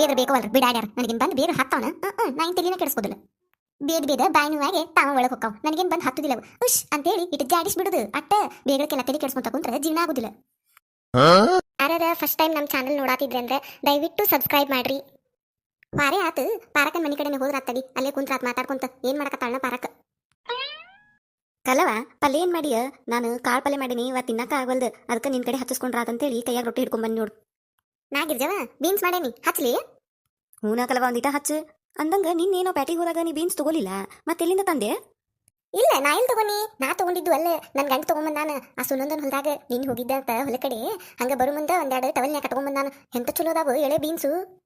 ಬೇದ್ರ ಬೇಕವಲ್ರಿ ಬಿಡಾಡ್ಯಾರ. ನನಗೇನು ಬಂದು ಬೇರೆ ಹತ್ತವನ. ನಾ ಇನ್ ತಲೆನ ಕೆಡಿಸ್ಕೋದಿಲ್ಲ ಬೇದ ಬೇದ ಬಾಯಿನುವಾಗೆ ತಾವ ಒಳಗೆ ಹೋಗ್ತಾವ ನನಗೇನು ಬಂದು ಹತ್ತುದಿಲ್ಲ. ಉಶ್ ಅಂತೇಳಿ ಇಟ್ಟು ಜಾಡಿಸ್ ಬಿಡುದು. ಅಟ್ಟ ಬೇಗಕ್ಕೆಲ್ಲ ತಲೆ ಕೆಡಿಸ್ಕೊಂತ ಕುಂತ್ರೆ ಜೀವನ ಆಗುದಿಲ್ಲ. ಯಾರ ಫಸ್ಟ್ ಟೈಮ್ ನಮ್ಮ ಚಾನಲ್ ನೋಡಾತಿದ್ರೆ ಅಂದ್ರೆ ದಯವಿಟ್ಟು ಸಬ್ಸ್ಕ್ರೈಬ್ ಮಾಡ್ರಿ. ಪಾರೆ ಆತು. ಪಾರಕನ್ ಮನಿ ಕಡೆನೆ ಹೋದ್ರ ಆತಡಿ ಅಲ್ಲೇ ಕುಂತ್ರ ಆತ್ ಮಾತಾಡ್ಕೊಂತ. ಏನ್ ಮಾಡಕತ್ತಾಳ ಪಾರಕ ಕಲವ ಪಲ್ಯ ಏನ್ ಮಾಡಿಯ? ನಾನು ಕಾಳು ಪಲ್ಯ ಮಾಡೀನಿ ಇವ ತಿನ್ನಕ ಅದಕ್ಕೆ ನಿನ್ ಕಡೆ ಹಚ್ಚಿಸ್ಕೊಂಡ್ರ ಅಂತೇಳಿ ಕೈಯಾಗ ರೊಟ್ಟಿ ಹಿಡ್ಕೊಂಡ್ ಬಂದ್ ನೋಡು. ನಾ ಗಿರ್ಜವ ಬೀನ್ಸ್ ಮಾಡೇನಿ ಹಚ್ಲಿ? ಹೂನ ಕಲವ ಒಂದಿಟ ಹಚ್ಚು. ಅಂದಂಗ ನಿನ್ನೇನೋ ಪ್ಯಾಟಿಗೆ ಹೋದಾಗ ನೀ ಬೀನ್ಸ್ ತಗೋಲಿಲ್ಲ. ಮತ್ತೆ ಎಲ್ಲಿಂದ ತಂದೆ? ಇಲ್ಲ ನಾ ಎಲ್ಲಿ ತಗೋನಿ? ನಾ ತಗೊಂಡಿದ್ದು ಅಲ್ಲ. ನನ್ ಗಂಡ ನಾನು. ಆ ಸುನಂದನ ಹೊಲದಾಗ ನೀನ್ ಹೋಗಿದ್ದ ಅಂತ ಹೊಲ ಕಡೆ. ಹಂಗ ಬರು ಮುಂದ ಒಂದೆರಡು ಟವಲ್ನ್ಯಾಗ ನಾನು. ಎಂತ ಚಲೋ ಅದಾವ ಎಳೆ ಬೀನ್ಸು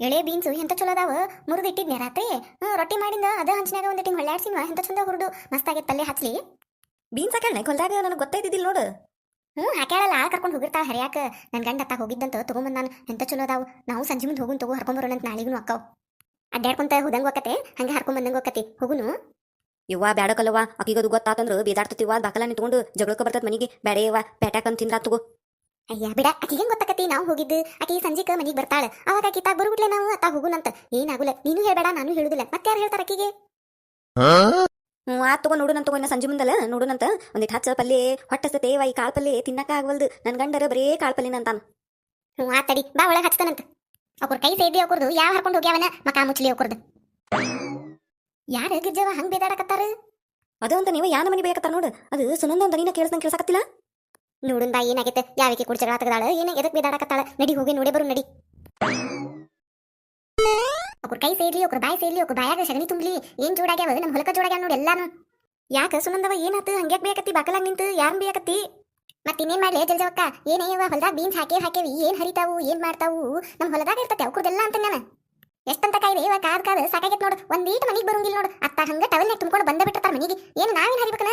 ಎಳೆ ಬೀನ್ಸು ಎಂತ ಚಲೋ ಅದಾವ? ಮುರಿದು ಇಟ್ಟಿದ್ನೆ ರಾತ್ರಿ? ಹ್ಞೂ ರೊಟ್ಟಿ ಮಾಡಿಂದ ಅದ ಹಂಚಿನಾಗ ಒಂದು ಟೀಮ್ ಹೊಳ್ಯಾಡ್ಸಿನ್ವ? ಎಂತ ಚಂದ ಹುರಿದು ಮಸ್ತಾಗೈತೆ ಪಲ್ಯ ಹಚ್ಲಿ. ಬೀನ್ಸ್ ಹಾಕಣ್ಣ ಹೊಲ್ದಾಗ ನನಗೆ ಗೊತ್ತಾಯ್ತಿದ್ದಿಲ್ಲ ನೋಡು. ಹ್ಞೂ ಹಾಕ್ಯಾಳಲ್ಲ ಕರ್ಕೊಂಡು ಹೋಗಿರ್ತಾಳ ಹರಿಯಾಕ. ನನ್ನ ಗಂಡ ಅತ್ತ ಹೋಗಿದ್ದಂತ ತಗೊಂಬಂದಾನ ಎಂತ ಚಲೋ ಅದಾವು. ನಾವು ಸಂಜೆ ಮುಂದೆ ಹೋಗುನ್ ತಗೋ ಹರ್ಕೊಂಬರೋಣಂತ ಅಂತ ನಾಳೆಗೂ ಅಕ್ಕಾವ್. ಅಡ್ಡಾಡ್ಕೊಂತ ಹೋದಂಗ ಹೋಗತ್ತೆ ಹಂಗೆ ಹರ್ಕೊಂಡ್ ಬಂದಂಗ ಹೋಗತ್ತೆ ಹೋಗುನು? ಇವ್ವ ಬ್ಯಾಡ ಅಕ್ಕಿಗದು ಗೊತ್ತಾತಂದ್ರೆ ಬೇದಾಡ್ತತಿವ ಬಾಕಲ ನಿಂತ್ಕೊಂಡು ಜಗಳಕ್ಕೆ ಬರ್ತದ ಮನಿಗೆ. ಬೇಡ ಯವ್ವ ಪ್ಯಾಟ್ಯಾಕಂತ ತಿಂದ್ರ ತಗೋ. ಅಯ್ಯ ಬಿಡ ಆಕಿಗೆ ಗೊತ್ತಾಕತಿ ನಾವು ಹೋಗಿದ್ದು ಆಕಿ ಸಂಜೆಕ ಮನೆಗೆ ಬರ್ತಾಳ. ಅವಾಗ ಆಕಿ ತಾಗ ಬರುಬಿಟ್ಲೆ ನಾವು ಅತ್ತ ಹೋಗುನಂತ. ಏನಾಗುಲ್ಲ ನೀನು ಹೇಳ್ಬೇಡ ನಾನು ಹೇಳುದಿಲ್ಲ. ಮತ್ತೆ ಯಾರು ಹೇಳ್ತಾರ ಆಕಿಗೆ? ಆತ್ ತಗೋ ನೋಡುನಂತ ತಗೋ ಇನ್ನ ಸಂಜೆ ಮುಂದಲ್ಲ ನೋಡುನಂತ ಒಂದಿಟ್ಟು ಹಚ್ಚ ಪಲ್ಲೆ ಹೊಟ್ಟಸ್ತತೆ ವೈ ಕಾಳು ಪಲ್ಲೆ ತಿನ್ನಕ ಆಗವಲ್ದು. ನನ್ ಗಂಡರ ಬರೇ ಕಾಳು ಪಲ್ಯನ ಅಂತಾನು ಹ್ಞೂ ಆತಡಿ ಬಾ ಒಳಗೆ ಹಚ್ತಾನಂತ ಅವ್ರ ಕೈ ಸೇದಿ ಅವ್ರದ್ದು ಯಾವ ಹರ್ಕೊಂಡು ಹೋಗ್ಯಾವನ ಮಕಾ ಮುಚ್ಚಲಿ ಅವ್ರದ್ದು ಯಾರ ಗಿರ್ಜವ ಹಂಗ್ ಬೇದಾಡಕತ್ತಾರ? ಅದು ಅಂತ ನೀವು ಯಾನ ಮನಿ ಬೇಕತ್ತಾರ ನೋಡು? ಅದು ಸುನಂದ ಅಂತ ನೀನ ಕೇಳಿಸ್ದಂಗೆ ಕೇಳ್ಸಕತ್ತಿಲ್ಲ? ನೋಡುನ್ ಬಾ ಏನಾಗೈತೆ? ಯಾವಕ್ಕೆ ಕುಡಿ ಜಗಳ ಏನ ಎದಕ್ ಬೇದಾಡಕತ್ತಾಳ? ನಡಿ ಹೋಗಿ ನೋಡೇ ಬರು ನಡಿ. ಅವ್ರ ಕೈ ಸೇರ್ಲಿ ಒಬ್ರು ಬಾಯಿ ಸೇರ್ಲಿ ಒಬ್ರು ಬಾಯಾಗ ಸಗಣಿ ತುಂಬಲಿ, ಏನ್ ಜೋಡಾಗ್ಯಾವ ನಮ್ಮ ಹೊಲಕ ಜೋಡಾಗ್ಯಾವ ನೋಡಿ ಎಲ್ಲಾನು. ಯಾಕ ಸುನಂದವ ಏನಾತು? ಹಂಗ್ಯಾಕ್ ಬೇಕತ್ತಿ ಬಾಕಲಾಗ ನಿಂತು ಯಾರನ್ ಬೇಕತ್ತಿ ಮತ್ತೆ ಇನ್ನೇನ್ ಮಾಡ್ಲಿ? ಜಲ್ಜವಕ್ಕ ಏನೇವ ಹೊಲದಾಗ ಬೀನ್ಸ್ ಹಾಕೇವ್ ಹಾಕೇವಿ, ಏನ್ ಹರಿತಾವು, ಏನ್ ಮಾಡ್ತಾವು? ನಮ್ಮ ಹೊಲದಾಗ ಇರ್ತತೆ ಅವ್ರದೆಲ್ಲ ಅಂತ ನಾನು. ಎಷ್ಟಂತ ಕಾಯ್ದೆ? ಇವ ಕಾದ್ ಕಾದ್ ಸಾಕಾಗೈತ್ ನೋಡು. ಒಂದೀಟ್ ಮನಿಗ್ ಬರೋಂಗಿಲ್ಲ ನೋಡು. ಅತ್ತ ಹಂಗ ಟವಲ್ ತುಂಬ್ಕೊಂಡು ಬಂದ ಬಿಟ್ಟಿರ್ತಾರ ಮನಿಗೆ. ಏನು ನಾವೇನ್ ಹರಿಬೇಕನ?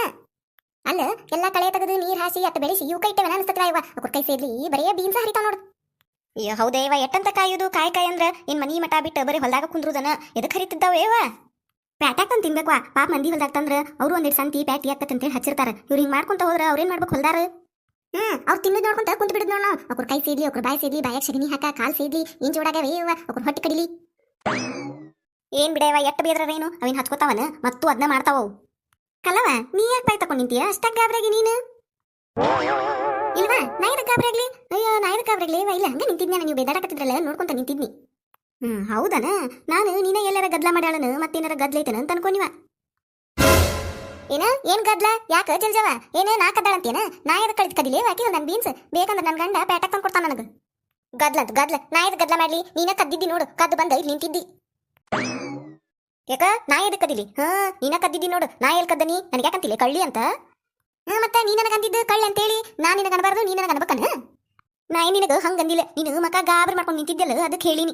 ಅಲ್ಲ, ಎಲ್ಲಾ ಕಳೆ ತೆಗೆದು ನೀರ್ ಹಾಸಿ, ಅತ್ತ ಬೆಳೆಸಿ, ಇವು ಕೈ ಇಟ್ಟವೆ ಅನ್ಸ್ತದ ಇವ ಅವ್ರ ಕೈ ಸೇರ್ಲಿ, ಬರೇ ಬೀನ್ಸ ಹರಿತಾವ ನೋಡು. ಅಯ್ಯೋ ಹೌದೇ ಇವ, ಎಟ್ಟಂತ ಕಾಯೋದು? ಕಾಯಿ ಕಾಯಿ ಅಂದ್ರ ಇನ್ ಮನಿ ಮಠ ಬಿಟ್ಟು ಬರೀ ಹೊಲ್ದಾಗ ಕುಂದ್ರುದನ. ಎದಕ್ ಹರಿತಿದ್ದಾವ ಏವ? ಪ್ಯಾಟ್ಯಾಕ್ ಅಂತ ತಿನ್ಬೇಕು ಪಾಪ ಮಂದಿ ಹೊಲ್ದಾಗ ತಂದ್ರ ಅವ್ರು ಒಂದೆರಡು ಸಂತಿ ಪ್ಯಾಟಿ ಅಂತೇಳಿ ಹಚ್ಚಿರ್ತಾರ. ಇವ್ರು ಹಿಂಗ್ ಮಾಡ್ಕೊಂತ ಹೋದ್ರ ಅವ್ರೇನ್ ಮಾಡ್ಬೇಕು ಹೊಲ್ದಾರ? ಹ್ಮ್, ಅವ್ರು ತಿನ್ನದ್ ನೋಡ್ಕೊಂತ ಕುಂತ ಬಿಡುದ್ ನೋಡೋಣ ಅವ್ರ ಕೈ ಸೇದ್ಲಿ ಅವ್ರ ಬಾಯಿ ಸೇದ್ಲಿ ಬಾಯಾಗ ಸಗಣಿ ಹಾಕ, ಕಾಲ್ ಸೇದ್ಲಿ ಏನ್ ಜೋಡಾಗ ವೇವ ಅವ್ರ ಹೊಟ್ಟೆ ಕಡಿಲಿ. ಏನ್ ಬಿಡೇವ ಎಟ್ಟ ಬೇದ್ರೇನು ಅವಿನ್ ಹಚ್ಕೋತಾವನ? ಮತ್ತು ಅದನ್ನ ಮಾಡ್ತಾವ ಅವು. ಕಲವ ನೀ ಯಾಕೆ ಬಾಯ್ ತಕೊಂಡ್ ನಿಂತೀಯ? ಅಷ್ಟಾಗ ಗಾಬ್ರಾಗಿ ನೀನು. ಇಲ್ವಾ? ನಾ ಎದಕ್ಕೆ ಗಾಬ್ರಾಗ್ಲಿ ಅಯ್ಯೋ, ನಾ ಎದಕ್ಕೆ ಗಾಬ್ರಾಗ್ಲಿ ಇವ ಇಲ್ಲ, ಹಂಗ ನಿಂತಿದ್ನ ನೀವು ಬೇದಾಡಕತ್ತಿದ್ರಲ್ಲ ನೋಡ್ಕೊಂತ ನಿಂತಿದ್ನಿ. ಹ್ಮ್, ಹೌದನ? ನಾನು, ನೀನ ಎಲ್ಲರ ಗದ್ಲ ಮಾಡ್ಯಾಳನ ಮತ್ತೇನಾರ ಗದ್ಲ ಐತನ ಅಂತ ಅನ್ಕೊಂಡಿವ ಏನ? ಏನ್ ಗದ್ಲ? ಯಾಕ ಜಲ್ಜವ? ಏನೇ? ನಾ ಕದ್ದಾಳಂತೇನ? ನಾ ಎದಕ್ಕೆ ಕಳಿದ್ ಕದಿಲಿ? ಯಾಕೆ ನನ್ ಬೀನ್ಸ್. ಬೇಕಂದ್ರೆ ನನ್ ಗಂಡ ಪ್ಯಾಟಕ್ ತಂದ್ ಕೊಡ್ತಾನ ನನಗ. ಗದ್ಲ ಅಂತ ಗದ್ಲ. ನಾ ಎದಕ್ಕೆ ಗದ್ಲ ಮಾಡ್ಲಿ? ನೀನ ಕದ್ದಿದ್ದಿ ನೋಡು. ಕದ್ದು ಬಂದ ಇಲ್ಲಿ ನಿಂತಿದ್ದಿ. ಯಾಕ? ನಾ ಎದಕ್ಕೆ ಕದಿಲಿ? ಹಾ, ನೀನ ಕದ್ದಿದ್ದಿ ನೋಡು. ನಾ ಎಲ್ ಕದ್ದನಿ? ನನಗೆ ಯಾಕಂತಿಲ್ಲ? ಕಳ್ಳಿ ಅಂತ? ಹಾ ಮತ್ತೆ ನೀ ಅಂದಿದ್ದು ಕಳ್ಳಿ ಅಂತೇಳಿ? ನಾ ನಿನಗೆ ಅನ್ಬಾರ್ದು, ನೀ ನನಗೆ ಅನ್ಬೇಕನ? ನಾ ಏನು ನಿನಗೆ ಹಂಗ ಅಂದಿಲ್ಲ. ನೀನು ಮಕ್ಕ ಗಾಬರಿ ಮಾಡ್ಕೊಂಡು ನಿಂತಿದ್ದಲ್ಲ ಅದಕ್ಕೆ ಹೇಳಿನಿ.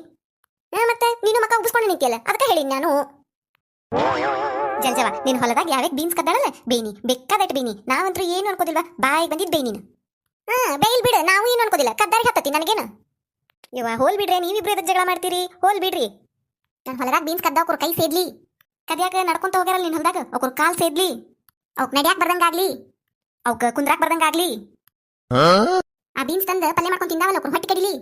ಹಾ ಮತ್ತೆ ನೀನು ಮಕ್ಕ ಉಬ್ಸ್ಕೊಂಡು ನಿಂತಿಯಲ್ಲ, ಅದಕ್ಕೆ ಹೇಳಿನಿ ನಾನು. ಜಲ್ಜವ ನೀನು ಹೊಲದಾಗ ಯಾವ್ಯಾವ ಬೀನ್ಸ್ ಕದ್ದಾಳಲ್ಲ? ಬೇನಿ ಬೆಕ್ಕದಟ್ಟು ಬೇನಿ. ನಾವಂತ್ರು ಏನು ಅನ್ಕೋದಿಲ್ವಾ? ಬಾಯಿಗೆ ಬಂದಿದ್ ಬೇನಿ ನೀನು ಹಾ ಬೇಯಿಲ್ ಬಿಡು, ನಾವು ಏನು ಅನ್ಕೋದಿಲ್ಲ. ಕದ್ದಾರಿಗೆ ಹತ್ತತಿ ನನಗೇನು. ಇವ ಹೋಲ್ ಬಿಡ್ರಿ, ನೀವಿಬ್ರು ಎದಕ್ ಜಗಳ ಮಾಡ್ತೀರಿ? ಹೋಲ್ ಬಿಡ್ರಿ. ನನ್ನ ಹೊಲದಾಗ ಬೀನ್ಸ್ ಕದ್ದ ಅವ್ರ ಕೈ ಸೇದ್ಲಿ. ಕದ್ಯಾಕ ನಡ್ಕೊಂತ ಹೋಗ್ಯಾರಲ್ಲ ನಿನ್ನ ಹೊಲದಾಗ? ಅವ್ರ ಕಾಲ್ ಸೇದ್ಲಿ. ಅವಕ್ ನಡ್ಯಾಕ್ ಬರ್ದಂಗಾಗ್ಲಿ. ಅವಕ್ ಕುಂದ್ರಾಕ್ ಬರ್ದಂಗಾಗ್ಲಿ ಆ ಬೀನ್ಸ್ ತಂದ ಪಲ್ಯ ಮಾಡ್ಕೊಂಡ್ ತಿಂದಾವಲ್ಲ ಹೊಟ್ಟಿ ಕಡಿಲಿ.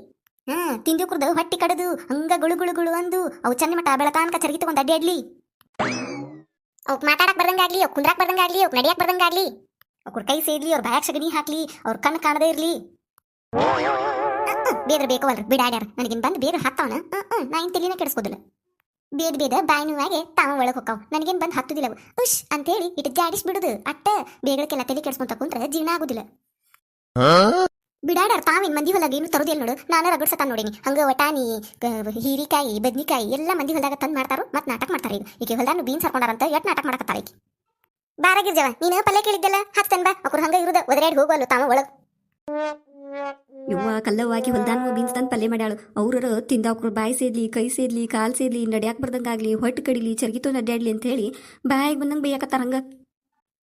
ಹಾ ತಿಂದು ಕುರ್ದು ಹೊಟ್ಟಿ ಕಡದು ಹಂಗ ಗುಳು ಗುಳು ಗುಳು ಅಂದು ಅವು ಚಂದ ಮಟ್ಟ ಬೆಳತಾನ್ಕ ಚರಗಿ ತಗೊಂಡ್ ಅಡ್ಡಾಡ್ಲಿ ಅವ್ಕ ಮಾತಾಡಕ್ ಬರ್ದಂಗಾಗ್ಲಿ ಅವ್ ಕುಂದ್ರಾಕ್ ಬರ್ದಂಗ ಆಗ್ಲಿ ಅವ್ ನಡಿಯಾಕ್ ಬರ್ದಂಗ ಆಗ್ಲಿ. ಅವ್ರ ಕೈ ಸೇದ್ಲಿ ಅವ್ರ ಬ್ಯಾಗ್ ಸಗಣಿ ಹಾಕ್ಲಿ ಅವ್ರ ಕಣ್ಣು ಕಾಣದೇ ಇರ್ಲಿ. ಬೇದ್ರ ಬೇಕವಲ್ರಿ ಬಿಡಾಡ್ಯಾರ. ನನಗಿನ್ ಬಂದು ಬೇರೆ ಹತ್ತವನ. ನಾ ಇನ್ ತಲೆನ ಕೆಡಿಸ್ಕೋದಿಲ್ಲ ಬೇದ ಬೇದ ಬಾಯಿನುವಾಗೆ ತಾವ ಒಳಗೆ ಹೋಗ್ತಾವ ನನಗೇನ್ ಬಂದು ಹತ್ತುದಿಲ್ಲ ಉಷ್ ಉಶ್ ಅಂತೇಳಿ ಇಟ್ಟು ಜಾಡಿಸ್ ಬಿಡುದು. ಅಟ್ಟ ಬೇಗಳಕ್ಕೆಲ್ಲ ತಲೆ ಕೆಡಿಸ್ಕೊಂತ ಕುಂತ್ರ ಜೀವನ ಆಗುದಿಲ್ಲ. ಬಿಡಾಡಾರ ತಾವಿನ್ ಮಂದಿ ಹೊಲಾಗ ಏನು ತರೋದಿಲ್ಲ ನೋಡು. ನಾನು ರಗಡ್ಸತ ನೋಡಿನಿ. ಹಂಗ ವಟಾನಿ ಹೀರಿಕಾಯಿ ಬದ್ನಿಕಾಯಿ ಎಲ್ಲಾ ಮಂದಿ ಹೊಲದಾಗ ತಂದ್ ಮಾಡ್ತಾರೋ ಮತ್ ನಾಟಕ ಮಾಡ್ತಾರೆ ಈಗ. ಈಗ ಹೊಲ್ದಾನು ಬೀನ್ಸ್ ಹಾಕೊಂಡಾರಂತ ಎಟ್ ನಾಟಕ ಮಾಡಕತ್ತಾರ ಈಕಿ. ಬಾರಾಗಿರ್ಜವ ನೀನು ಪಲ್ಲೆ ಕೇಳಿದ್ದಲ್ಲ? ಹತ್ತನ್ ಬಾ. ಅವ್ರು ಹಂಗ ಇರುದ. ಒದರಾಡಿ ಅಲ್ಲ ತಾವ ಒಳಗ್. ಯವ್ವ ಕಲ್ಲವಾಗಿ ಹೊಲ್ದಾನ ಬೀನ್ಸ್ ತಂದು ಪಲ್ಯ ಮಾಡ್ಯಾಳು. ಅವ್ರ ತಿಂದಾಕ್ರು ಬಾಯಿ ಸೇದ್ಲಿ, ಕೈ ಸೇದ್ಲಿ, ಕಾಲು ಸೇದ್ಲಿ, ನಡ್ಯಾಕ್ ಬರ್ದಂಗಾಗ್ಲಿ, ಹೊಟ್ಟು ಕಡಿಲಿ ಚರ್ಗಿತೋ ನಡ್ಯಾಡ್ಲಿ ಅಂತ ಹೇಳಿ ಬಾಯಿಗೆ ಬಂದಂಗೆ ಬೇಯಕತ್ತಾರ ಹಂಗ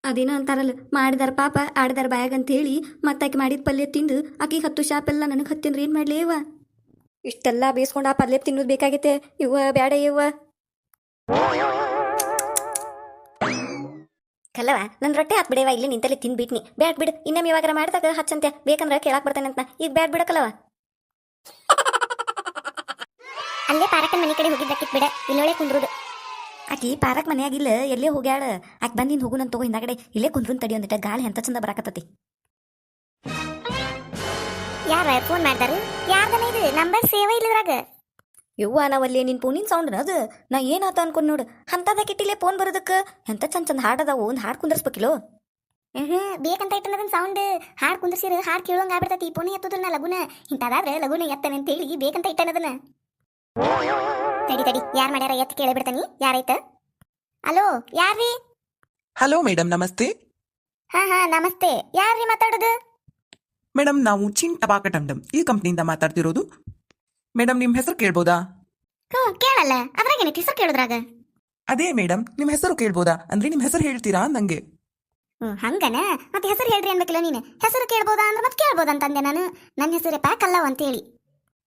ಅದೇನೋ ಅಂತಾರಲ್ಲ, ಮಾಡಿದಾರ ಪಾಪ, ಆಡಿದಾರ ಬಾಯಾಗ ಅಂತ ಹೇಳಿ ಮತ್ತಾಕಿ ಮಾಡಿದ ಪಲ್ಯ ತಿಂದು ಆಕಿ ಹತ್ತು ಶಾಪ್ ಎಲ್ಲ ನನಗೆ ಹತ್ತಿಂದ್ರೆ ಏನು ಮಾಡ್ಲಿ ಇವ ಇಷ್ಟೆಲ್ಲ ಬೇಯಿಸ್ಕೊಂಡು ಆ ಪಲ್ಯ ತಿನ್ನೋದು ಬೇಕಾಗೈತೆ ಇವ ಬ್ಯಾಡ ಯವ್ವ. ಕಲ್ಲವ ನನ್ನ ರೊಟ್ಟೆ ಹಾತ್ ಬಿಡೇವ ಇಲ್ಲಿ ನಿಂತಲ್ಲಿ ತಿನ್ಬಿಟ್ನಿ. ಬ್ಯಾಡ್ ಬಿಡು ಇನ್ನೊಮ್ಮೆ ಇವಾಗಾರ ಮಾಡಿದಾಗ ಹಚ್ಚಂತೆ. ಬೇಕಂದ್ರೆ ಕೇಳಾಕ್ ಬರ್ತೇನೆ ಅಂತ. ಈಗ ಬ್ಯಾಡ್ ಬಿಡಕಲ್ಲವ ಅಲ್ಲೇ ಪಾರಕ ಮನೆ ಕಡೆ ಹೋಗಿದ್ದಕ್ಕಿತ್ ಬಿಡ ಇಲ್ಲೊಳೆ ಕುಂದ್ರುದು. ಆಕಿ ಪಾರಕ್ ಮನೆಯಾಗಿಲ್ಲ ಎಲ್ಲೇ ಹೋಗ್ಯಾಳ. ಆಕೆ ಬಂದಿನ ಹೋಗುನಂತ ತಗೋ ಹಿಂದಾಗಡೆ. ಇಲ್ಲೇ ಕುಂದ್ರನ್ ತಡಿ ಒಂದಿಟ ಗಾಳಿ ಎಂತ ಚಂದ ಬರಾಕತ್ತತಿ. ಯಾರ ಫೋನ್ ಮಾಡ್ತಾರ ಯಾರ್ದನ ಇದು ನಂಬರ್ ಸೇವ ಇಲ್ಲದ್ರಾಗ? ಯವ್ವ ನಾವಲ್ಲಿ ನಿನ್ ಫೋನಿನ ಸೌಂಡ್ ಅದು. ನಾ ಏನಾತ ಅನ್ಕೊಂಡ್ ನೋಡು. ಅಂತದ ಕಿಟ್ಟಿಲೆ ಫೋನ್ ಬರೋದಕ್ಕೆ? ಎಂತ ಚಂದ ಚಂದ ಹಾಡ್ ಅದಾವು? ಒಂದ್ ಹಾಡ್ ಕುಂದರ್ಸ್ಬೇಕಿಲ್ಲೋ? ಹ್ಞೂ ಬೇಕಂತ ಇಟ್ಟನದನ್ ಸೌಂಡ್ ಹಾಡು ಕುಂದ್ರಸಿರ ಹಾಡು ಕೇಳೋಂಗ ಆಗ್ಬಿಡ್ತೈತಿ. ಎತ್ತದ ನಾ ಲಗುನ. ಇಂಥದಾದ್ರೆ ಲಗುನ ಎತ್ತನೆ ಅಂತ ಹೇಳಿ ಬೇಕಂತ ಇಟ್ಟನದನ್ನ ತಡಿ ತಡಿ. ಯಾರ್ ಮಾಡ್ಯಾರ ಎತ್ತ ಕೇಳಿ ಬಿಡ್ತಾನಿ ಯಾರೈತ ಅಲೋ ಯಾರ್ರಿ? ಹಲೋ ಮೇಡಮ್ ನಮಸ್ತೆ. ಹಾ ಹಾ ನಮಸ್ತೆ. ಯಾರ್ರಿ ಮಾತಾಡೋದು? ಮೇಡಮ್ ನಾವು ಚಿನ್ ಟಬಾಕ ಟಮ್ಡಮ್ ಈ ಕಂಪ್ನಿಯಿಂದ ಮಾತಾಡ್ತಿರೋದು ಮೇಡಮ್ ನಿಮ್ಮ ಹೆಸರು ಕೇಳ್ಬೋದಾ? ಕೇಳಲ್ಲ. ಅದ್ರಾಗ ಏನೈತಿ? ಹೆಸರು ಕೇಳಿದ್ರಾಗ. ಅದೇ ಮೇಡಮ್ ನಿಮ್ಮ ಹೆಸರು ಕೇಳ್ಬೋದಾ? ಅಂದ್ರೆ ನಿಮ್ಮ ಹೆಸರು ಹೇಳ್ತೀರಾ ನಂಗೆ? ಹ್ಞೂ ಹಂಗನ? ಮತ್ತೆ ಹೆಸರು ಹೇಳ್ರಿ ಅನ್ಬೇಕಿಲ್ಲ ನೀನು. ಹೆಸರು ಕೇಳ್ಬೋದಾ ಅಂದ್ರೆ ಮತ್ತೆ ಕೇಳ್ಬೋದಂತಂದೆ ನಾನು. ನನ್ನ ಹೆಸರೇ ಅಲ್ಲ ಅಂತೇಳಿ.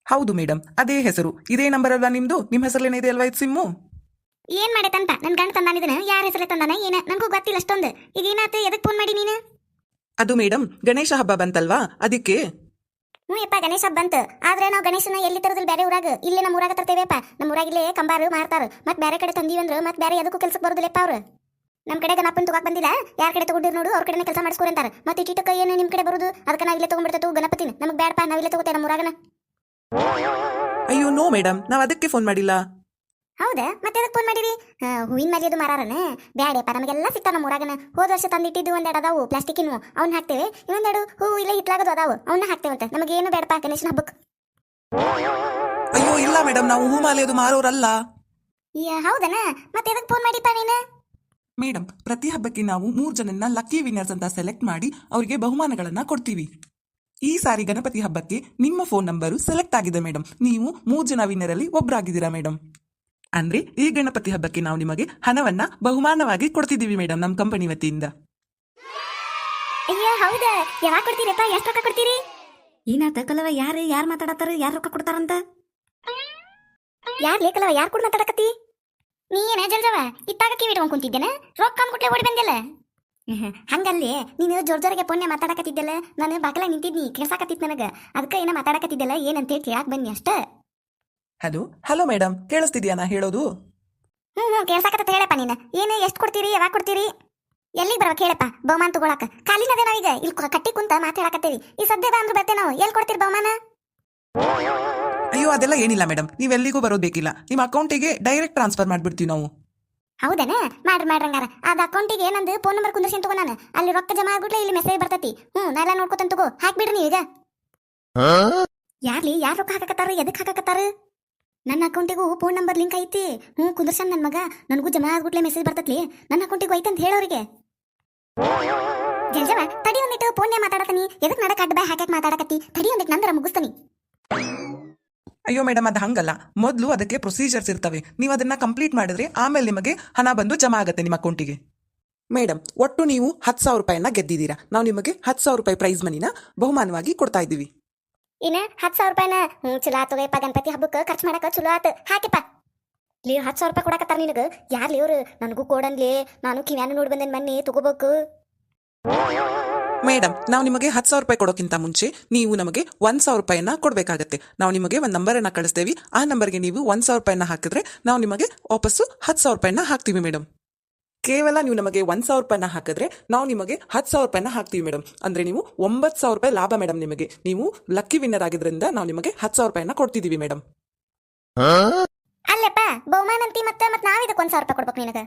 ಹೌದು ಮೇಡಮ್ ಅದೇ ಹೆಸರು. ಇದೇ ನಂಬರ್ ಅಲ್ವಾ ನಿಮ್ದು? ನಿಮ್ಮ ಹೆಸರಲ್ಲೇನಿದೆ ಅಲ್ವಾ ಇದು ಸಿಮ್ಮು? ಏನ್ ಮಾಡೈತಂತ ನನ್ ಗಂಡ ತಂದಾನಿದನ ಯಾರ ಹೆಸರೇ ತಂದಾನ? ಏನ? ನನಗೂ ಗೊತ್ತಿಲ್ಲ ಅಷ್ಟೊಂದು. ಈಗ ಏನಾಯ್ತು? ಎದಕ್ ಫೋನ್ ಮಾಡಿ ನೀನು? ಅದು ಮೇಡಮ್ ಗಣೇಶ ಹಬ್ಬ ಬಂತಲ್ವಾ? ಅದಕ್ಕೆ? ಹ್ಞೂ ಗಣೇಶ ಹಬ್ಬ ಬಂತು. ಆದ್ರೆ ನಾವು ಗಣೇಶನ ಎಲ್ಲಿ ತರದಿಲ್ಲ? ಬೇರೆ ಊರಾಗ. ಇಲ್ಲೇ ನಮ್ಮ ಊರಾಗ ತರ್ತೇವೆಪ್ಪ. ನಮ್ಮ ಊರಾಗಿಲ್ಲೇ ಕಂಬಾರು ಮಾರ್ತಾರ. ಮತ್ತೆ ಬೇರೆ ಕಡೆ ತಂದೀವಿ ಅಂದ್ರೆ, ಮತ್ತೆ ಬೇರೆ ಎದಕ್ಕೂ ಕೆಲ್ಸಕ್ಕೆ ಬರೋದಿಲ್ಲಪ್ಪ ಅವ್ರು. ನಮ್ಮ ಕಡೆ ಗಣಪನ ತಗೋಕ್ ಬಂದಿಲ್ಲ. ಯಾರ ಕಡೆ ತಗೊಂಡಿರ್ ನೋಡು, ಅವ್ರ ಕಡೆನೇ ಕೆಲಸ ಮಾಡಿಸ್ಕೊರಿ ಅಂತಾರೆ. ಮತ್ತೆ ಇಟ್ಟಿಟ್ಟಕ್ಕೆ ಏನು ನಿಮ್ಮ ಕಡೆ ಬರೋದು? ಅದಕ್ಕೆ ನಾವು ಇಲ್ಲೇ ತಗೊಂಡ್ಬಿಡ್ತೇವೆ ಗಣಪತಿನ. ನಮಗೆ ಬೇಡಪ್ಪ ನಾವು ಇಲ್ಲೇ ತಗೋತೇವೆ ನಮ್ಮ ಊರಾಗನ. ಅಯ್ಯೋ, ನೋ ಮೇಡಮ್ ನಾವು ಅದಕ್ಕೆ ಫೋನ್ ಮಾಡಿಲ್ಲ. ಹೌದಾ? ಮತ್ತೆ ಅದಕ್ಕೆ ಫೋನ್ ಮಾಡಿರಿ ಹೂವಿನ ಅದು ಮಾರಾರನ? ಬ್ಯಾಡಪ್ಪ ನಮಗೆಲ್ಲ ಸಿಗ್ತಾವ ನಮ್ಮ ಊರಾಗನ. ಹೋದ ವರ್ಷ ತಂದಿಟ್ಟಿದ್ದು ಒಂದೆರಡು ಅದಾವು ಪ್ಲಾಸ್ಟಿಕ್ಕಿನ ಅವ್ನ ಹಾಕ್ತೇವೆ. ಇನ್ನೊಂದೆರಡು ಹೂ ಇಲ್ಲ ಹಿಟ್ಲಾಗದು ಅದಾವು. ಅವನ್ನ ನಮಗೆ ಏನು ಬೇಡಪ್ಪ ಗಣೇಶನ ಹಬ್ಬಕ್ಕೆ ಅಯ್ಯೋ ಇಲ್ಲ ಮೇಡಮ್ ನಾವು ಹೂ ಮಾಲೆಯದು ಮಾರೋರಲ್ಲ. ಹೌದನ? ಮತ್ತೆ ಎದಕ್ಕೆ ಫೋನ್ ಮಾಡಿಪ್ಪ ನೀನು? ಮೇಡಮ್ ಪ್ರತಿ ಹಬ್ಬಕ್ಕೆ ನಾವು ಮೂರು ಜನನ್ನ ಲಕ್ಕಿ ವಿನ್ನರ್ಸ್ ಅಂತ ಸೆಲೆಕ್ಟ್ ಮಾಡಿ ಅವರಿಗೆ ಬಹುಮಾನಗಳನ್ನ ಕೊಡ್ತೀವಿ. ಈ ಸಾರಿ ಗಣಪತಿ ಹಬ್ಬಕ್ಕೆ ನಿಮ್ಮ ಫೋನ್ ನಂಬರು ಸೆಲೆಕ್ಟ್ ಆಗಿದೆ ಮೇಡಮ್ ನೀವು ಮೂರು ಜನ ವಿನ್ನರ್ ಅಲ್ಲಿ ಒಬ್ಬರಾಗಿದ್ದೀರಾ ಮೇಡಮ್ ಅಂದ್ರೆ ಈ ಗಣಪತಿ ಹಬ್ಬಕ್ಕೆ ನಾವು ನಿಮಗೆ ಹಣವನ್ನ ಬಹುಮಾನವಾಗಿ ಕೊಡ್ತಿದ್ದೀವಿ ಮೇಡಮ್ ನಮ್ಮ ಕಂಪನಿ ವತಿಯಿಂದ. ಅಯ್ಯ ಹೌದಾ? ಯಾವಾಗ ಕೊಡ್ತೀರಪ್ಪ? ಎಷ್ಟು ರೊಕ್ಕ ಕೊಡ್ತೀರಿ? ಏನಾತ ಕಲವ ಯಾರು ಯಾರು ಮಾತಾಡತ್ತಾರ ಯಾರು ರೊಕ್ಕ ಕೊಡ್ತಾರಂತ? ಯಾರ್ ಲೇಕಲವ ಯಾರ್ ಕೂಡ ಮಾತಾಡಕತ್ತಿ? ನೀ ಏನ ಜಲ್ಜವ? ಇತ್ತಾಗ ಕಿವಿ ಇಟ್ಕೊಂಡ್ ಕುಂತಿದ್ದೇನ? ರೊಕ್ಕ ಅಂದ್ಕೊಟ್ಲೆ ಓಡಿ ಬಂದಿಲ್ಲ? ಹಂಗಲ್ಲಿ. ನೀನು ಜೋರ್ ಜೋರಿಗೆ ಪೊನ್ನೆ ಮಾತಾಡಕತ್ತಿದ್ದಲ್ಲ. ನಾನು ಬಾಕಲ ನಿಂತಿದ್ನಿ ಕೇಳ್ಸಾಕತ್ತಿತ್ತು ನನಗ. ಅದಕ್ಕೆ ಏನ ಮಾತಾಡಕತ್ತಿದ್ದಲ್ಲ? ಏನಂತೇಳಿ ಕೇಳಾಕ್ ಬನ್ನಿ ಅಷ್ಟ. ಹಲೋ? ಹಲೋ ಮೇಡಮ್ ಕೇಳಿಸ್ತಿದ್ಯಾ ನಾ ಹೇಳೋದು? ಹ್ಮ್ ಹ್ಮ್ ಕೇಳ್ಸಾಕತ್ತ ಹೇಳಪ್ಪ ನೀನು. ಏನು ಎಷ್ಟು ಕೊಡ್ತೀರಿ ಯಾವಾಗ ಕೊಡ್ತೀರಿ? ಎಲ್ಲಿಗೆ ಬರ್ಬೇಕು ಹೇಳಪ್ಪ ಬಹುಮಾನ ತಗೊಳಕ ಕಾಲಿನದೇ ನಾವೀಗ ಇಲ್ಲಿ ಕಟ್ಟಿ ಕುಂತ ಮಾತಾಡಕತ್ತೀವಿ ಈ ಸದ್ಯದ ಅಂದ್ರೆ ಬರ್ತೇ ನಾವು ಎಲ್ಲಿ ಕೊಡ್ತೀರಿ ಬಹುಮಾನ? ಅಯ್ಯೋ ಅದೆಲ್ಲ ಏನಿಲ್ಲ ಮೇಡಮ್ ನೀವೆಲ್ಲಿಗೂ ಬರೋದು ಬೇಕಿಲ್ಲ. ನಿಮ್ಮ ಅಕೌಂಟಿಗೆ ಡೈರೆಕ್ಟ್ ಟ್ರಾನ್ಸ್ಫರ್ ಮಾಡ್ಬಿಡ್ತೀವಿ ನಾವು. ಹೌದನ? ಮಾಡ್ರಿ ಮಾಡ್ರಿ ಹಂಗಾರ. ಅದ ಅಕೌಂಟಿಗೆ ನಂದು ಫೋನ್ ನಂಬರ್ ಕುಂದ್ರಸಿ ತಗೋ ನಾನು. ಅಲ್ಲಿ ರೊಕ್ಕ ಜಮಾ ಆಗ್ಬಿಟ್ಲೆ ಇಲ್ಲಿ ಮೆಸೇಜ್ ಬರ್ತೈತಿ. ಹ್ಞೂ ನಾ ಎಲ್ಲ ನೋಡ್ಕೊತಂತ ತಗೋ. ಹಾಕ್ಬಿಡ್ರಿ ನೀವೀಗ. ಯಾರ್ಲಿ ಯಾರು ರೊಕ್ಕ ಹಾಕಕತ್ತಾರ ಎದಕ್ ಹಾಕಕತ್ತಾರ? ನನ್ನ ಅಕೌಂಟಿಗೂ ಫೋನ್ ನಂಬರ್ ಲಿಂಕ್ ಐತಿ. ಹ್ಞೂ ಕುದರ್ಶನ್ ನನ್ನ ಮಗ. ನನಗೂ ಜಮಾ ಆಗ್ಬಿಟ್ಲೆ ಮೆಸೇಜ್ ಬರ್ತೈತಿ ನನ್ನ ಅಕೌಂಟಿಗೂ ಅಂತ ಹೇಳೋರಿಗೆ ಜಂಜವ ತಡಿ ಒಂದಿಟ್ಟು ಫೋನ್ನೇ ಮಾತಾಡತನಿ ಎದಕ್ ನಡಕ ಅಡ್ಡ ಬಾಯ್ ಹಾಕ್ಯಾಕ ಮಾತಾಡಕತ್ತಿ? ತಡಿ ಒಂದಿಟ್ಟು ನಂದರ ಮುಗಿಸ್ತನಿ. ಅಯ್ಯೋ ಮೇಡಮ್ ಅದು ಹಂಗಲ್ಲ. ಮೊದಲು ಅದಕ್ಕೆ ಪ್ರೊಸೀಜರ್ಸ್ ಇರ್ತವೆ. ನೀವು ಅದನ್ನ ಕಂಪ್ಲೀಟ್ ಮಾಡಿದ್ರೆ ಆಮೇಲೆ ನಿಮಗೆ ಹಣ ಬಂದು ಜಮಾ ಆಗುತ್ತೆ ನಿಮ್ಮ ಅಕೌಂಟಿಗೆ. ಮೇಡಮ್ ಒಟ್ಟು ನೀವು ಹತ್ತು ಸಾವಿರ ರೂಪಾಯಿನ ಗೆದ್ದಿದ್ದೀರಾ. ನಾವು ನಿಮಗೆ ಹತ್ತು ಸಾವಿರ ರೂಪಾಯಿ ಪ್ರೈಸ್ ಮನಿನ ಬಹುಮಾನವಾಗಿ ಕೊಡ್ತಾ ಇದ್ದೀವಿ. ಏನ ಹತ್ತು ಸಾವಿರ ರೂಪಾಯಿನ ಹ್ಞೂ ಚಲೋ ಆತೋಗಪ್ಪ ಗಣಪತಿ ಹಬ್ಬಕ್ಕೆ ಖರ್ಚು ಮಾಡಕ ಚಲೋ ಆತು. ಹಾಕಿಪ್ಪ. ಲೇ, ಹತ್ತು ಸಾವಿರ ರೂಪಾಯಿ ಕೊಡಕತ್ತಾರ ನಿನಗೆ? ಯಾರು ಇವ್ರು? ನನಗೂ ಕೊಡನ್ಲೇ. ನಾನು ಕಿವ್ಯಾನು ನೋಡಿ ಬಂದೇನು ಮನ್ನಿ, ತಗೋಬೇಕು. ಮೇಡಮ್ ನಾವು ನಿಮಗೆ ಹತ್ತು ಸಾವಿರ ರೂಪಾಯಿ ಕೊಡೋಕ್ಕಿಂತ ಮುಂಚೆ ನೀವು ನಮಗೆ ಒಂದು ಸಾವಿರ ರೂಪಾಯಿನ ಕೊಡಬೇಕಾಗತ್ತೆ. ನಾವು ನಿಮಗೆ ಒಂದು ನಂಬರನ್ನ ಕಳಿಸ್ತೇವೆ ಆ ನಂಬರ್ಗೆ ನೀವು ಒಂದು ಸಾವಿರ ರೂಪಾಯಿನ ಹಾಕಿದ್ರೆ ನಾವು ನಿಮಗೆ ವಾಪಸ್ಸು ಹತ್ತು ಸಾವಿರ ರೂಪಾಯಿನ ಹಾಕ್ತೀವಿ ಮೇಡಮ್ ಕೇವಲ ನೀವು ನಮಗೆ ಒಂದು ಸಾವಿರ ರೂಪಾಯಿನ ಹಾಕಿದ್ರೆ ನಾವು ನಿಮಗೆ ಹತ್ತು ಸಾವಿರ ರೂಪಾಯಿನ ಹಾಕ್ತೀವಿ ಮೇಡಮ್ ಅಂದರೆ ನೀವು ಒಂಬತ್ತು ಸಾವಿರ ರೂಪಾಯಿ ಲಾಭ ಮೇಡಮ್ ನಿಮಗೆ. ನೀವು ಲಕ್ಕಿ ವಿನ್ನರ್ ಆಗಿದ್ರಿಂದ ನಾವು ನಿಮಗೆ ಹತ್ತು ಸಾವಿರ ರೂಪಾಯಿನ ಕೊಡ್ತಿದ್ದೀವಿ ಮೇಡಮ್ ಅಲ್ಲಪ್ಪ ಬಹುಮಾನ ಅಂತಿ ಮತ್ತೆ ಮತ್ತೆ ನಾವು ಇದಕ್ಕೆ ಒಂದು ಸಾವಿರ ರೂಪಾಯಿ ಕೊಡ್ಬೇಕು ನಿನಗೆ?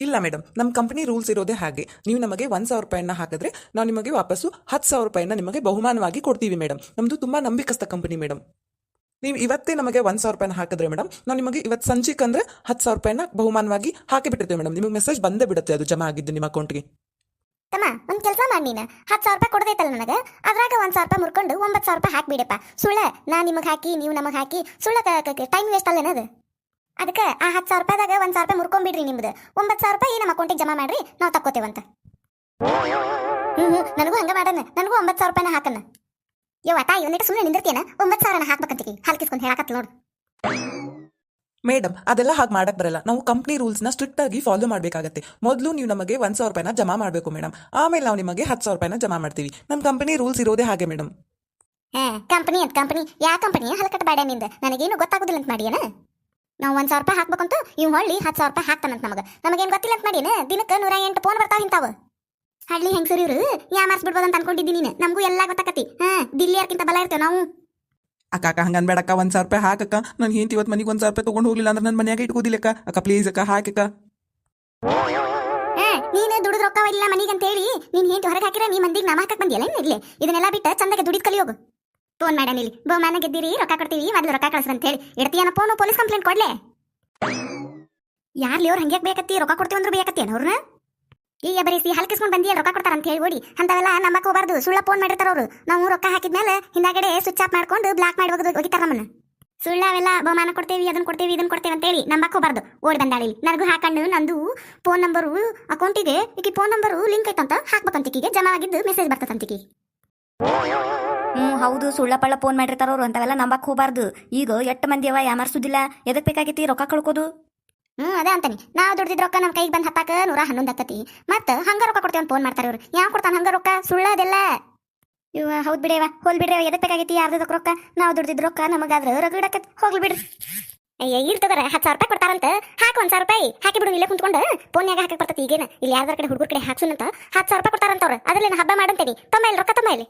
ಇಲ್ಲ ಮೇಡಮ್ ನಮ್ಮ ಕಂಪನಿ ರೂಲ್ಸ್ ಇರೋದೇ ಹಾಗೆ. ನೀವು ನಮಗೆ ಒಂದು ಸಾವಿರ ರೂಪಾಯಿನ ಹಾಕಿದ್ರೆ ನಾವು ನಿಮಗೆ ವಾಪಸ್ಸು ಹತ್ತು ಸಾವಿರ ರೂಪಾಯಿನ ನಿಮಗೆ ಬಹುಮಾನವಾಗಿ ಕೊಡ್ತೀವಿ ಮೇಡಮ್ ನಮ್ಮದು ತುಂಬಾ ನಂಬಿಕಸ್ಥ ಕಂಪನಿ ಮೇಡಮ್ ನೀವು ಇವತ್ತೇ ನಮಗೆ ಒಂದು ಸಾವಿರ ರೂಪಾಯಿನ ಹಾಕಿದ್ರೆ ಮೇಡಮ್, ನಾವು ನಿಮಗೆ ಇವತ್ತು ಸಂಜೆಗೆ ಅಂದರೆ ಹತ್ತು ಸಾವಿರ ರೂಪಾಯಿನ ಬಹುಮಾನವಾಗಿ ಹಾಕಿ ಬಿಟ್ಟಿರ್ತೀವಿ ಮೇಡಮ್. ನಿಮಗೆ ಮೆಸೇಜ್ ಬಂದೇ ಬಿಡುತ್ತೆ, ಅದು ಜಮಾ ಆಗಿದ್ದು ನಿಮ್ಮ ಅಕೌಂಟ್ಗೆ ತಮ್ಮ, ಒಂದು ಕೆಲಸ ಮಾಡಿ ನೀನು. ಹತ್ತು ಸಾವಿರ ರೂಪಾಯಿ ಕೊಡದೈತಲ್ಲ ನನಗೆ? ಅದ್ರಾಗ ಒಂದು ಸಾವಿರ ರೂಪಾಯಿ ಮುರ್ಕೊಂಡು ಒಂಬತ್ತು ಸಾವಿರ ರೂಪಾಯಿ ಹಾಕಿಬಿಡಪ್ಪ. ಸುಳ್ಳ, ನಾ ನಿಮಗೆ ಹಾಕಿ, ನೀವು ನಮಗೆ ಹಾಕಿ, ಸುಳ್ಳ ಟೈಮ್ ವೇಸ್ಟ್ ಅಲ್ಲೇನದು ಅದಕ್ಕೆ ಆ ಹತ್ತು ಸಾವಿರ ರೂಪಾಯಿದಾಗ ಒಂದು ಸಾವಿರ ರೂಪಾಯಿ ಮುರ್ಕೊಂಬಿಡ್ರಿ ನಿಮ್ದು. ಒಂಬತ್ತು ಸಾವಿರ ರೂಪಾಯಿ ನಮ್ಮ ಅಕೌಂಟಿಗೆ ಜಮಾ ಮಾಡ್ರಿ, ನಾವು ತಕ್ಕೋತೇವಂತ. ಹ್ಞೂ ಹ್ಞೂ ನನಗೂ ಹಂಗೆ ಮಾಡೋಣ. ನನಗೂ ಒಂಬತ್ತು ಸಾವಿರ ರೂಪಾಯಿನ ಹಾಕನ್ನ ಯವ್ವ ತಾಯಿ ಒಂದಿಟ್ಟು ಸುಮ್ಮನೆ ನಿಂದಿರ್ತೀಯನ? ಒಂಬತ್ತು ಸಾವಿರನ ಹಾಕ್ಬೇಕಂತೀವಿ ಹಾಲ್ಕಿಸ್ಕೊಂಡು ನೋಡು. ಮೇಡಮ್ ಅದೆಲ್ಲ ಹಾಗೆ ಮಾಡಕ್ ಬರಲ್ಲ. ನಾವು ಕಂಪ್ನಿ ರೂಲ್ಸ್ನ ಸ್ಟ್ರಿಕ್ಟ್ ಆಗಿ ಫಾಲೋ ಮಾಡಬೇಕಾಗತ್ತೆ. ಮೊದಲು ನೀವು ನಮಗೆ ಒಂದ್ ಸಾವಿರ ರೂಪಾಯಿನ ಜಮಾ ಮಾಡಬೇಕು ಮೇಡಮ್ ಆಮೇಲೆ ನಾವು ನಿಮಗೆ ಹತ್ತು ಸಾವಿರ ರೂಪಾಯಿನ ಜಮಾ ಮಾಡ್ತೀವಿ. ನಮ್ಮ ಕಂಪನಿ ರೂಲ್ಸ್ ಇರೋದೇ ಹಾಗೆ ಮೇಡಮ್ ಹಾ ಕಂಪನಿ ಅಂತ ಕಂಪನಿ ಯಾ ಕಂಪನಿ ಹಲಕಟ್ಟ ಬೇಡ ನಿಂದ. ನನಗೇನು ಗೊತ್ತಾಗೋದಿಲ್ಲ ಅಂತ ಮಾಡಿಯೇನ? ನಾವು ಒಂದ್ ಸಾವಿರ ರೂಪಾಯಿ ಹಾಕ್ಬೇಕಂತ ಇವ್ ಹೊಳ್ಳಿ ಹತ್ತು ಸಾವಿರ ರೂಪಾಯಿ ಹಾಕ್ತಾನಂತ ನಮಗೆ. ನಮಗೇನು ಗೊತ್ತಿಲ್ಲ ಅಂತ ಮಾಡಿಯೇನ? ದಿನಕ್ಕೆ ನೂರ ಎಂಟು ಫೋನ್ ಬರ್ತಾವ ಇಂತಾವ. ಹಳ್ಳಿ ಹೆಂಗಸರು ಇವ್ರು? ಯಾ ಮಾರ್ಸ್ ಬಿಡ್ಬೋದು ಅಂತ ಅನ್ಕೊಂಡಿದ್ದೀನಿ ನೀನು. ನಮಗೂ ಎಲ್ಲ ಗೊತ್ತಾಕತಿ. ಹಾ ದಿಲ್ಲಿಯರ್ಕಿಂತ ಬಲ ಇರ್ತೇವೆ ನಾವು. ಅಕ್ಕ ಅಕ್ಕ ಹಂಗನ್ ಬೇಡಕ್ಕ ಒಂದ್ ಸಾವಿರ ರೂಪಾಯಿ ಹಾಕಕ್ಕ ನಾನು ಹೆಂಡತಿ ಇವತ್ತು ಮನೆಗೆ ಒಂದ್ ಸಾವಿರ ರೂಪಾಯಿ ತಗೊಂಡು ಹೋಗ್ಲಿಲ್ಲ ಅಂದ್ರೆ ನನ್ನ ಮನ್ಯಾಗ ಇಟ್ಕೋದಿಲ್ಲಕ್ಕ ಅಕ್ಕ. ಪ್ಲೀಸ್ ಅಕ್ಕ ಹಾಕಕ್ಕ ಹಾ ನೀನು ದುಡಿದ್ ರೊಕ್ಕ ಇಲ್ಲ ಮನಿಗೆ ಅಂತ ಹೇಳಿ ನೀನ್ ಹೆಂಡತಿ ಹೊರಗೆ ಹಾಕಿರ ನೀ ಮಂದಿಗೆ ನಾಮ ಹಾಕಕ್ ಬಂದಿಯಲ್ಲ ಇರ್ಲಿ. ಇದನ್ನೆಲ್ಲ ಬಿಟ್ಟು ಚಂದಗೆ ದುಡಿದ್ ಕಲಿ ಹೋಗು. ಫೋನ್ ಮಾಡ ಇಲ್ಲಿ. ಬಹುಮಾನ ಗೆದ್ದಿರಿ ರೊಕ್ಕ ಕೊಡ್ತೀವಿ ಮೊದಲು ರೊಕ್ಕ ಕಳ್ಸ್ರಿ ಅಂತ ಹೇಳಿ ಇಡ್ತೀಯನ ಫೋನು ಪೊಲೀಸ್ ಕಂಪ್ಲೇಂಟ್ ಕೊಡ್ಲೆ? ಯಾರ್ಲಿ ಅವ್ರು ಹಂಗ್ಯಾಕ್ ಬೇಕತ್ತಿ? ರೊಕ್ಕ ಕೊಡ್ತೀವಿ ಅಂದ್ರೆ ಬೇಕತ್ತಿ ಅವ್ರನ್ನ ಈಗ ಬರೀಸಿ ಹಲ್ಕಿಸ್ಕೊಂಡು ಬಂದಿ ರೊಕ್ಕ ಕೊಡ್ತಾರ ಅಂತ ಹೇಳಿ ಅಂತವೆಲ್ಲ ನಂಬಕ್ ಹೋಗಬಾರ್ದು ಸುಳ್ಳ ಫೋನ್ ಮಾಡಿರ್ತಾರ ಅವರು ನಾವು ರೊಕ್ಕ ಹಾಕಿದ್ಮೇಲೆ ಹಿಂದಾಗಡೆ ಸ್ವಿಚ್ ಆಫ್ ಮಾಡ್ಕೊಂಡು ಬ್ಲಾಕ್ ಮಾಡಿ ಹೋಗೋದು ಹೋಗಿತಾರ ನಮ್ಮನ್ನ. ಸುಳ್ಳವೆಲ್ಲ ಬಹುಮಾನ ಕೊಡ್ತೇವಿ ಅದನ್ನ ಕೊಡ್ತೇವಿ ಇದನ್ನ ಕೊಡ್ತೇವೆ ಅಂತ ಹೇಳಿ ನಂಬಕ್ ಹೋಗ್ಬಾರ್ದು ಓಡಿ ಬಂದಾಳಿ ನನಗೂ ಹಾಕೊಂಡು ನಂದು ಫೋನ್ ನಂಬರು ಅಕೌಂಟಿಗೆ ಈಕಿ ಫೋನ್ ನಂಬರು ಲಿಂಕ್ ಐತಂತ ಹಾಕ್ಬೇಕಂತ ಈಕಿಗೆ. ಜಮಾ ಆಗಿದ್ದು ಮೆಸೇಜ್ ಬರ್ತದೆ ಈಕಿ ಹ್ಞೂ, ಹೌದು, ಸುಳ್ಳ ಪಳ್ಳ ಫೋನ್ ಮಾಡಿರ್ತಾರ ಅವ್ರು ಅಂತಾವೆಲ್ಲ ನಂಬಕ್ ಹೋಗ್ಬಾರ್ದು ಈಗ ಎಷ್ಟು ಮಂದಿ ಅವ, ಯಾಮಾರ್ಸುದಿಲ್ಲ? ಎದಕ್ಕೆ ಬೇಕಾಗೈತಿ ರೊಕ್ಕ ಕಳ್ಕೋದು? ಹ್ಮ್, ಅದೇ ಅಂತಾನೆ. ನಾವು ದುಡ್ದಿದ್ ರೊಕ್ಕ ನಮ್ಮ ಕೈಗೆ ಬಂದ್ ಹತ್ತಾಕ ನೂರ ಹನ್ನೊಂದ್ ಆಕತಿ ಮತ್ತ ಹಂಗ ರೊಕ್ಕ ಕೊಡ್ತೇವೆ ಫೋನ್ ಮಾಡ್ತಾರೆ ಇವ್ರು. ಯಾವ ಕೊಡ್ತಾನ ಹಂಗ ರೊಕ್ಕ? ಸುಳ್ಳ ಅದೆಲ್ಲ ಇವ, ಹೌದ್ ಬಿಡೇವ ಹೋಲ್ ಬಿಡ್ರಿ ಎದಕ್ ಬೇಕಾಗೈತಿ ಯಾರ್ದಕ್ ರೊಕ್ಕ? ನಾವು ದುಡ್ದಿದ್ ರೊಕ್ಕ ನಮಗಾದ್ರ ರಗಡಕತ್ ಹೋಗ್ಲಿ ಬಿಡ್ರಿ ಅಯ್ಯ, ಇರ್ತದರ, ಹತ್ತು ಸಾವಿರ ರೂಪಾಯಿ ಕೊಡ್ತಾರಂತ. ಹಾಕು ಒಂದ್ ಸಾವಿರ ರೂಪಾಯಿ. ಹಾಕಿ ಬಿಡು, ಇಲ್ಲೇ ಕುಂತ್ಕೊಂಡು ಫೋನ್ಯಾಗ ಹಾಕಿ ಬರ್ತೈತಿ ಈಗೇನ. ಇಲ್ಲಿ ಯಾರ್ದಾರ ಕಡೆ ಹುಡುಗರ ಕಡೆ ಹಾಕ್ಸುನಂತ ಹತ್ತು ಸಾವಿರ ರೂಪಾಯಿ ಕೊಡ್ತಾರಂತವ್ರು. ಅದ್ರಲ್ಲಿ ಹಬ್ಬ ಮಾಡಂತೇನಿ ತಮ್ಮ ಇಲ್ಲಿ ರೊಕ್ಕ ತಮ್ಮ ಇಲ್ಲಿ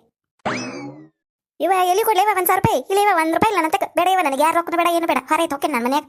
ಇವ ಎಲ್ಲಿ ಕೊಡ್ಲೇವ ಒಂದ್ ಸಾವಿರ ರೂಪಾಯಿ? ಇಲ್ಲಿ ಇವ ಒಂದ್ ರೂಪಾಯಿ ಇಲ್ಲ ಅಂತ ಬೇಡ ಇವ, ನನಗೆ ಯಾರು ರೊಕ್ಕ ಬೇಡ, ಏನು ಬೇಡ. ಹೊರ ಐತೆ ಹೋಕೆ ನನ್ನ ಮನ್ಯಾಗ.